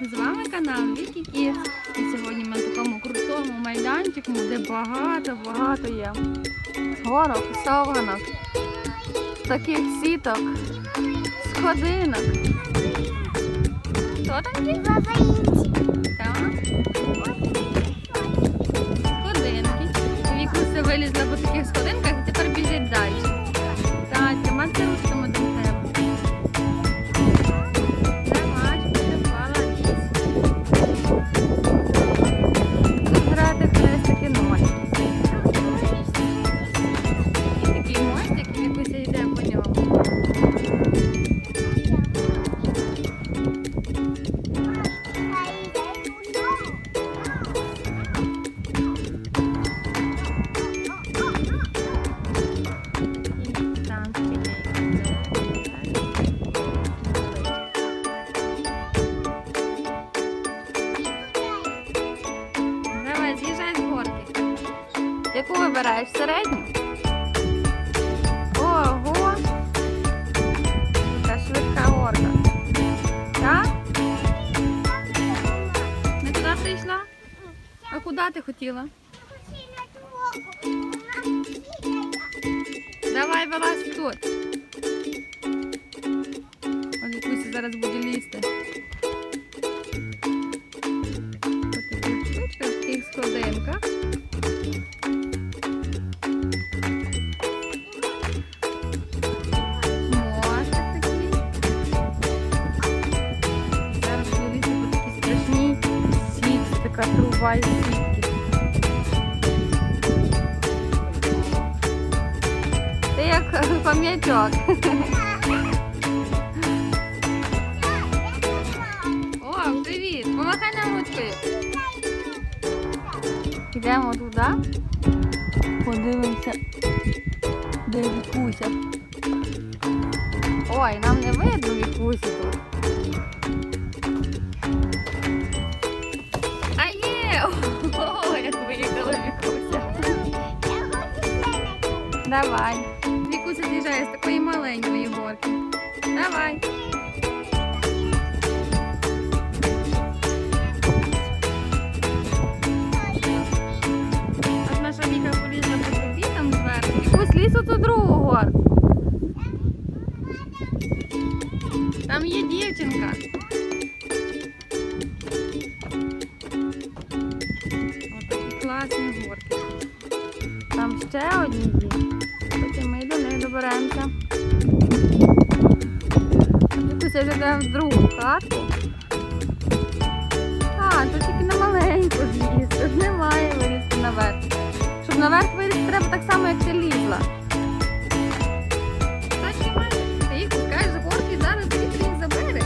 З вами канал Вікі Кіс. І сьогодні ми на такому крутому майданчику, де багато-багато є горок, совганок, таких сіток, сходинок. Хто там є? Так. Сходинки. Вікуся вилізла по таких сходинках вибираєш? Середню? Ого! Яка швидка горка. Так? Не туди прийшла? А куди ти хотіла? Давай вилазь тут. Ось Вікуся зараз буде лізти. Із сітки. Ти як пам'яток. О, привіт! Помахай нам ручкою. Йдемо туди. Подивимося, де Вікуся. Ой, нам не видно Вікусі тут. Є! О, як виїхала Вікуся. Давай. Вікуся з'їжджає з такої маленької горки. Давай. От наша Віка полізла по тобі там зверху. Вікусь ліз у ту другу горку. Там є дівчинка. Вікуся вже йде в другу хатку. А, тут тільки на маленьку злізти. Тут немає вилізти наверх. Щоб наверх вилізти, треба так само, як ти лізла. Ти їх пускаєш з горки, зараз вітер їх забере.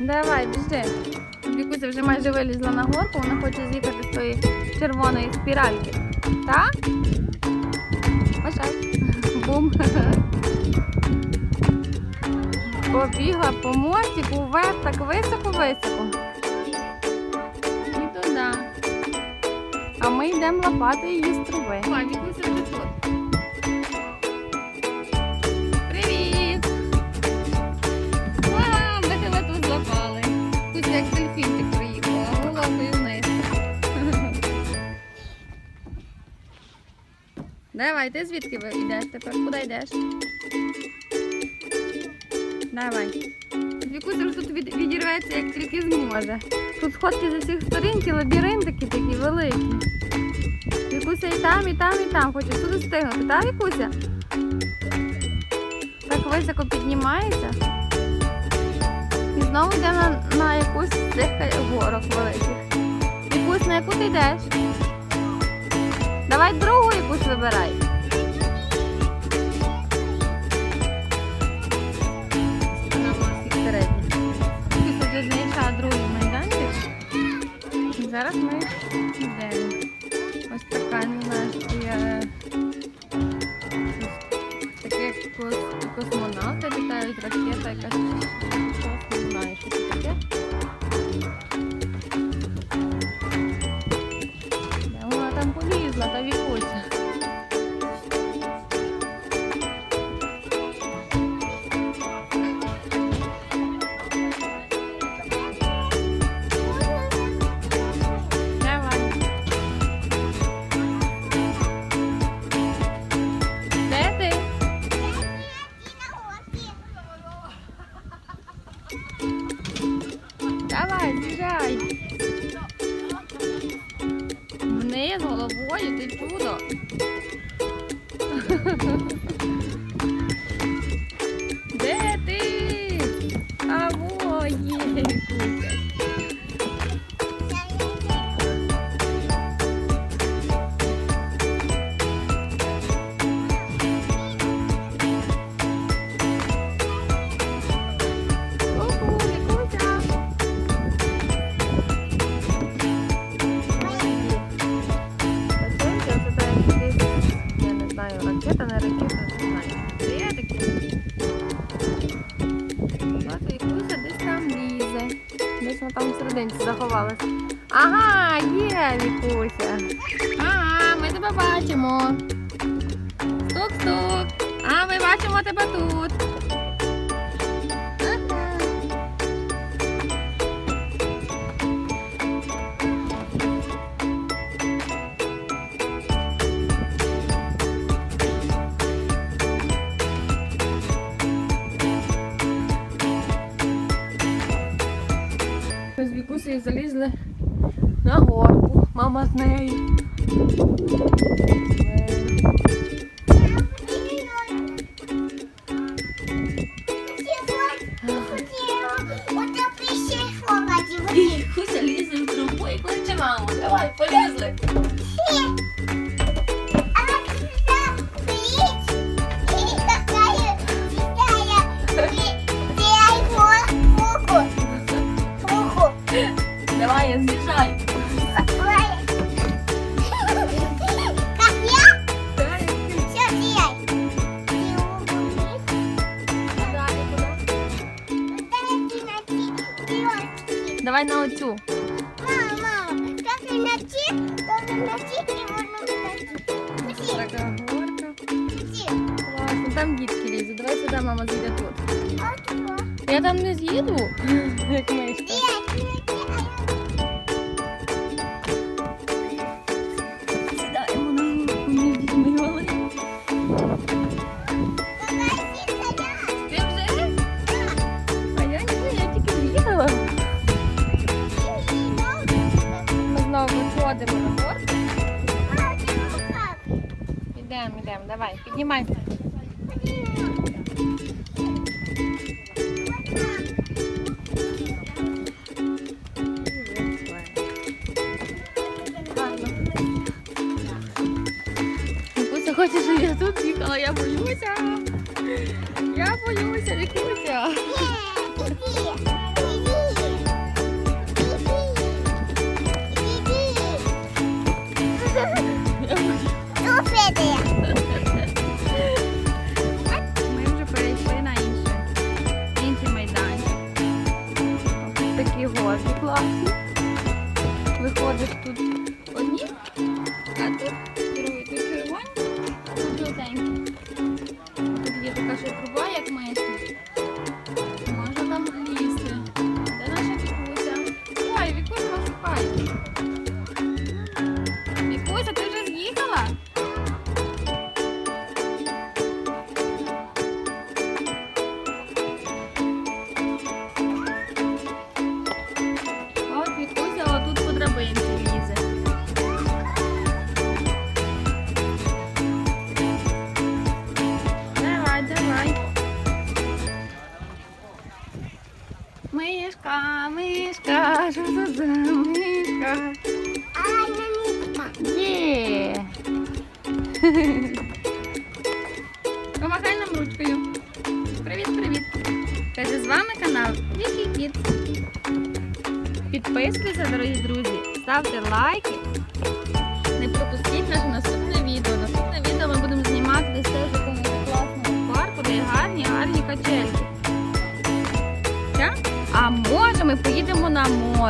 Давай, біжи. Вікуся вже майже вилізла на горку, вона хоче з'їхати з тої червоної спіральки. Так? Бажай. Бум. Побігла по мостику вверх так високо-високо. І туди. А ми йдемо лопати її з труби. Давай, ти звідки ви йдеш тепер? Куди йдеш? Давай. Вікуся вже тут від- відірветься, як тільки зможе. Тут сходки з усіх сторін, ті лабіринтики такі великі. Вікуся і там, і там, і там. Хоче туди встигнути, так, Вікуся? Так високо піднімається. І знову йде на, на якусь з цих горок великих. Вікусь, на яку ти йдеш? Давай другу якусь вибирай. Зараз ми йдемо. Ось така, я таке кос- космонавти літають, ракета якась. Не знаю. Вона там полізла, та вікуся. Ha ha ha. Заховалась. Ага, є Вікуся. Ага, ми тебе бачимо. Стук-стук. А, ми бачимо тебе тут. Ми з Вікусею залізли на горку. Мама з нею. Вікуся лізе в трубу і кличе маму. Давай, полізли. Давай на оцю. Така горка. Класно. Там дітки лізуть. Давай сюди, мама зійде тут. Я там не з'їду, як мишка. Ідемо, ідемо, давай, піднімайся. Гарно. Вікуся хоче, щоб я тут їхала, я боюся. Я боюся, Вікуся. Тут Мишка, мишка, що це за мишка? Є. Помахай нам ручкою. Привіт, привіт. Каже, з вами канал Вікі Кіт. Підписуйтеся, дорогі друзі, ставте лайки.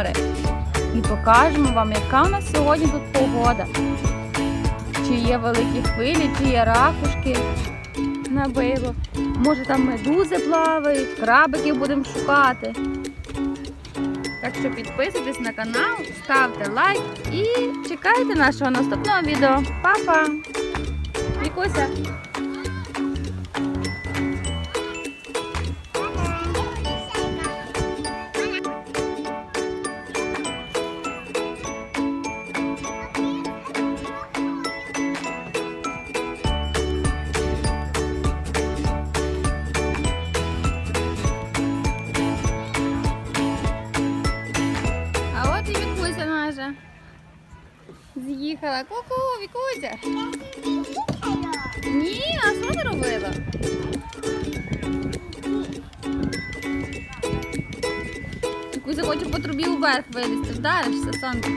Море і покажемо вам, яка у нас сьогодні тут погода. Чи є великі хвилі, чи є ракушки на било. Може там медузи плавають, крабиків будемо шукати. Так що підписуйтесь на канал, ставте лайк і чекайте нашого наступного відео. Па-па! Вікуся! Ні, а що ти робила? Таку захочу по трубі вверх вилізти. Вдаришся, сонце.